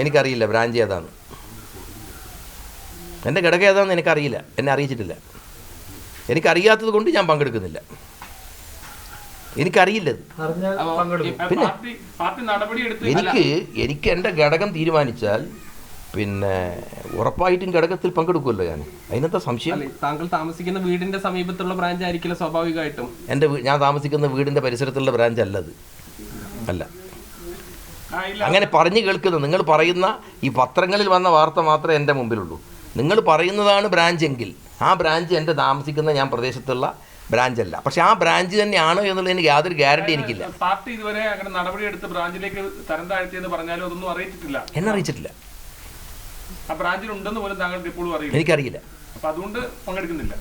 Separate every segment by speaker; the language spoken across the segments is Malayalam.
Speaker 1: എനിക്കറിയില്ല ബ്രാഞ്ച് ഏതാണ്? എന്റെ ഘടകം ഏതാണെന്ന് എനിക്കറിയില്ല എന്നെ അറിയിച്ചിട്ടില്ല. എനിക്കറിയാത്തത് കൊണ്ട് ഞാൻ പങ്കെടുക്കുന്നില്ല.
Speaker 2: എനിക്കറിയില്ല
Speaker 1: പിന്നെ?
Speaker 2: പാർട്ടി പാർട്ടി നടപടി എടുത്ത്
Speaker 1: എനിക്ക് എനിക്ക് എന്റെ ഘടകം തീരുമാനിച്ചാൽ പിന്നെ ഉറപ്പായിട്ടും ഘടകത്തിൽ പങ്കെടുക്കുമല്ലോ ഞാൻ. അതിനെന്താ സംശയം?
Speaker 2: അല്ല, താങ്കൾ താമസിക്കുന്ന വീടിന്റെ സമീപത്തുള്ള ബ്രാഞ്ച് ആയിരിക്കില്ല സ്വാഭാവികമായിട്ടും.
Speaker 1: എന്റെ ഞാൻ താമസിക്കുന്ന വീടിന്റെ പരിസരത്തുള്ള ബ്രാഞ്ച് അല്ലത് അല്ല. അങ്ങനെ പറഞ്ഞു കേൾക്കുന്ന. നിങ്ങൾ പറയുന്ന ഈ പത്രങ്ങളിൽ വന്ന വാർത്ത മാത്രമേ എന്റെ മുമ്പിലുള്ളൂ. നിങ്ങൾ പറയുന്നതാണ് ബ്രാഞ്ച് എങ്കിൽ ആ ബ്രാഞ്ച് എന്റെ താമസിക്കുന്ന ഞാൻ പ്രദേശത്തുള്ള ബ്രാഞ്ച് അല്ല പക്ഷെ ആ ബ്രാഞ്ച് തന്നെയാണോ എന്നുള്ളതിന് യാതൊരു ഗ്യാരണ്ടി എനിക്കില്ല.
Speaker 2: പാർട്ടി ഇതുവരെ അങ്ങനെ നടപടി എടുത്ത് ബ്രാഞ്ചിലേക്ക് തരം താഴ്ത്തിയെന്ന് പറഞ്ഞാലും അതൊന്നും അറിയിച്ചിട്ടില്ല.
Speaker 1: എന്നെ അറിയിച്ചിട്ടില്ല
Speaker 2: ആ ബ്രാഞ്ചിൽ ഉണ്ടെന്ന് പോലും താങ്കൾക്ക് ഇപ്പോഴും അറിയില്ല.
Speaker 1: എനിക്കറിയില്ല.
Speaker 2: അപ്പൊ അതുകൊണ്ട് പങ്കെടുക്കുന്നില്ല.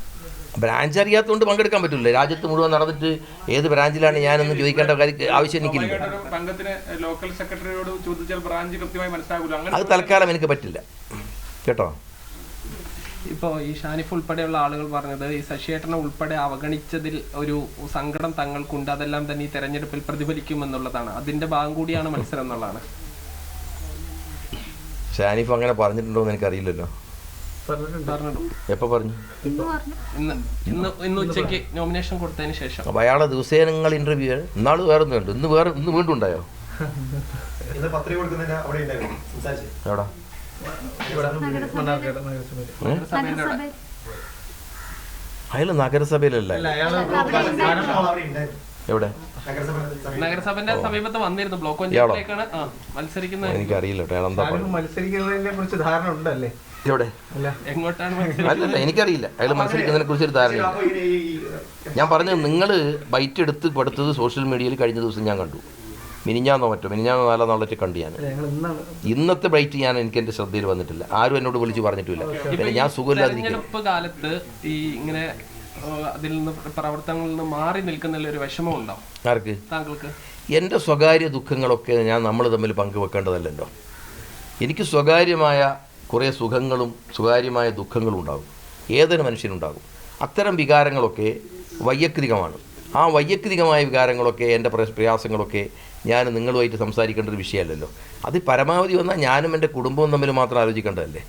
Speaker 1: ബ്രാഞ്ച് അറിയാത്തതുകൊണ്ട് പങ്കെടുക്കാൻ പറ്റില്ല. രാജ്യത്ത് മുഴുവൻ നടന്നിട്ട് ഏത് ബ്രാഞ്ചിലാണ് ഞാനൊന്നും ചോദിക്കേണ്ട കാര്യം ആവശ്യം എനിക്കില്ല. അത് തൽക്കാലം എനിക്ക് പറ്റില്ല. കേട്ടോ?
Speaker 2: ഇപ്പോൾ ഈ ഷാനിഫ് ഉൾപ്പെടെയുള്ള ആളുകൾ പറഞ്ഞത് ഈ ശശിയേട്ടനെ ഉൾപ്പെടെ അവഗണിച്ചതിൽ ഒരു സങ്കടം തങ്ങൾക്കുണ്ട്. അതെല്ലാം തന്നെ ഈ തെരഞ്ഞെടുപ്പിൽ പ്രതിഫലിക്കുമെന്നുള്ളതാണ്. അതിന്റെ ഭാഗം കൂടിയാണ് മത്സരം എന്നുള്ളതാണ്.
Speaker 1: ഷാനിഫ് അങ്ങനെ പറഞ്ഞിട്ടുണ്ടോ എന്ന് എനിക്കറിയില്ലല്ലോ. എപ്പോൾ പറഞ്ഞു?
Speaker 2: ഇന്ന് ഇന്ന് ഇന്ന് ഉച്ചയ്ക്ക് നോമിനേഷൻ കൊടുത്തതിന് ശേഷം.
Speaker 1: അപ്പൊ അയാളെ ദിവസേനങ്ങൾ ഇന്റർവ്യൂ ഇന്നാൾ വേറെ ഒന്നും ഇന്ന് വേറെ ഇന്ന് വീണ്ടും ഉണ്ടായോ? എവിടെ. അയാൾ നഗരസഭയിലല്ല.
Speaker 3: അല്ല അയാൾ
Speaker 4: അവിടെ ഉണ്ടായിരുന്നു.
Speaker 1: എവിടെ?
Speaker 4: നഗരസഭ
Speaker 2: നഗരസഭന്റെ സമീപത്ത് വന്നിരുന്നു. ബ്ലോക്ക്? പഞ്ചായത്തിലേക്കാണ് ആ മത്സരിക്കുന്നത്
Speaker 1: എനിക്കറിയില്ല കേട്ടോ
Speaker 3: മത്സരിക്കുന്നതിനെ കുറിച്ച് ധാരണ ഉണ്ടല്ലേ?
Speaker 1: എവിടെ?
Speaker 3: അല്ല.
Speaker 1: അല്ലല്ല എനിക്കറിയില്ല. അയാൾ മത്സരിക്കുന്നതിനെ കുറിച്ച് ഒരു ധാരണയില്ല. ഞാൻ പറഞ്ഞത് നിങ്ങൾ ബൈറ്റ് എടുത്ത് കൊടുത്തത് സോഷ്യൽ മീഡിയയിൽ കഴിഞ്ഞ ദിവസം ഞാൻ കണ്ടു. മിനിഞ്ഞാന്നോ മറ്റോ? മിനിഞ്ഞാന്നോ നാലോ നാളൊക്കെ കണ്ടു ഞാൻ. ഇന്നത്തെ ബൈറ്റ് ഞാൻ എനിക്ക് എന്റെ ശ്രദ്ധയിൽ വന്നിട്ടില്ല. ആരും എന്നോട് വിളിച്ച് പറഞ്ഞിട്ടില്ല. പിന്നെ ഞാൻ സുഖമില്ലാതിരിക്കും
Speaker 2: കാലത്ത് ഈ ഇങ്ങനെ അതിൽ നിന്ന് പ്രവർത്തനങ്ങളിൽ നിന്ന് മാറി നിൽക്കുന്നതിൽ ഒരു വിഷമം ഉണ്ടാവും
Speaker 1: ആർക്ക്?
Speaker 2: താങ്കൾക്ക്?
Speaker 1: എന്റെ സ്വകാര്യ ദുഃഖങ്ങളൊക്കെ ഞാൻ നമ്മൾ തമ്മിൽ പങ്കുവെക്കേണ്ടതല്ലല്ലോ. എനിക്ക് സ്വകാര്യമായ കുറേ സുഖങ്ങളും സ്വകാര്യമായ ദുഃഖങ്ങളും ഉണ്ടാകും. ഏതൊരു മനുഷ്യനുണ്ടാകും. അത്തരം വികാരങ്ങളൊക്കെ വൈയക്തികമാണ്. ആ വൈയക്തികമായ വികാരങ്ങളൊക്കെ എന്റെ പ്രയ- പ്രയാസങ്ങളൊക്കെ ഞാൻ നിങ്ങളുമായിട്ട് സംസാരിക്കേണ്ട ഒരു വിഷയമല്ലല്ലോ. അത് പരമാവധി വന്നാൽ ഞാനും എന്റെ കുടുംബവും തമ്മിൽ മാത്രം ആലോചിക്കേണ്ടതല്ലേ?